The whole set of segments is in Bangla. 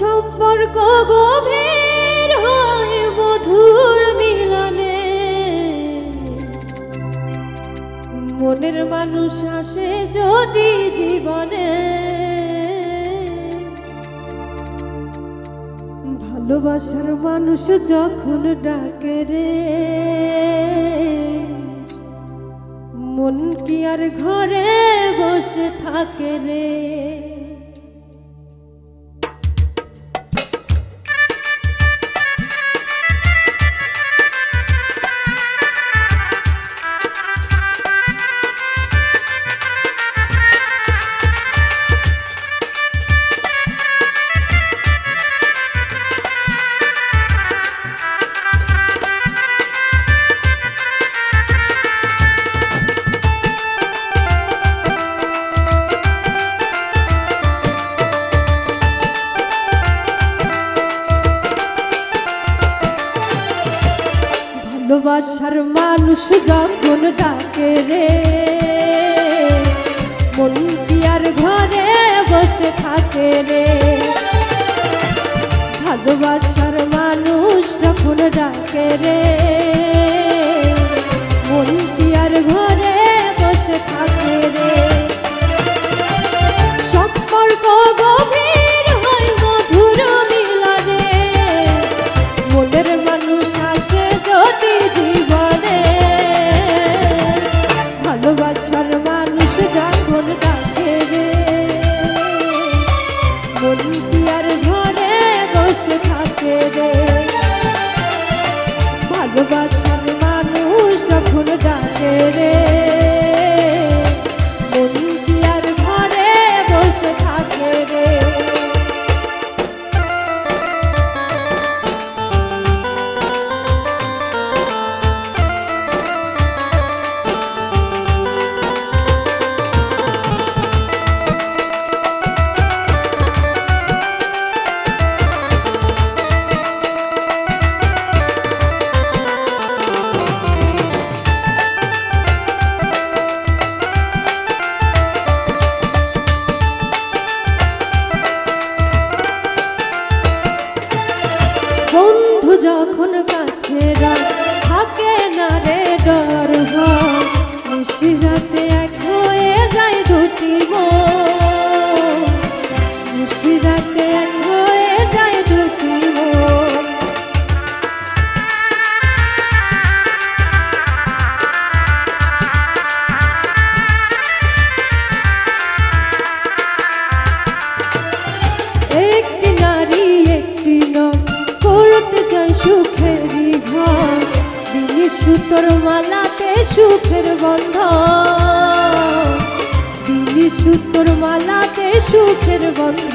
সম্পর্ক গভীর হয় মধুর মিলনে। মনের মানুষ আসে যদি জীবনে। ভালোবাসার মানুষ যখন ডাকে রে, মন কি আর ঘরে বসে থাকে রে? ভালোবাসার মানুষ যখন ডাকে রে, মন কি আর ঘরে বসে থাকে রে? ভালোবাসার মানুষ যখন ডাকে রে, মন কি আর ঘরে বসে থাকে নিশিরাতে এক হয়ে যায় দুটি মন। সুখের গন্ধ। দিলি সুতোর মালাতে সুখের বন্ধ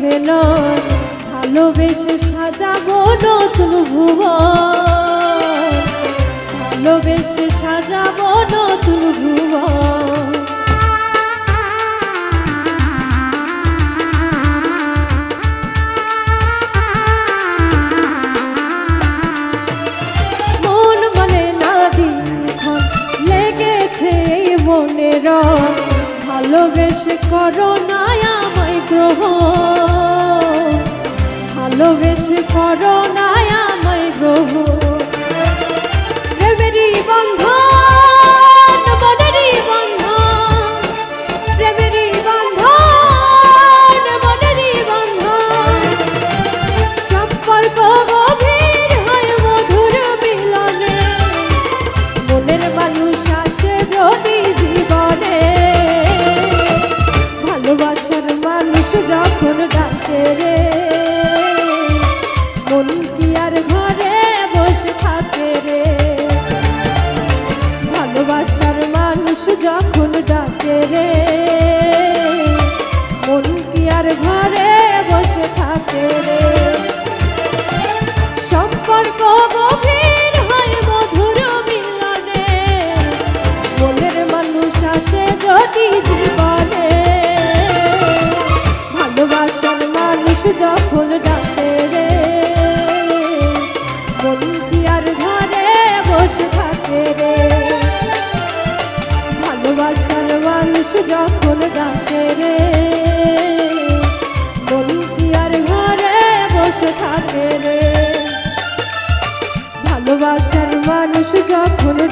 খেলো ভালোবেসে সাজাবো নতুন ভুবন। ভালোবেসে সাজাবো নতুন ভুবন। ভালোবেসে করো না গ্রহ ভালোবেসে করো না আমায় গ্রহ। বন্ধন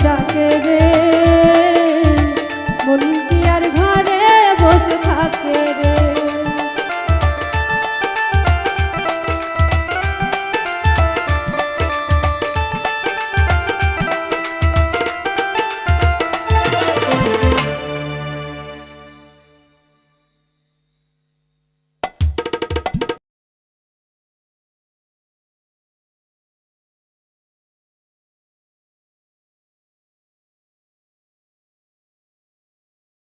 ডাকে রে। বন্ধু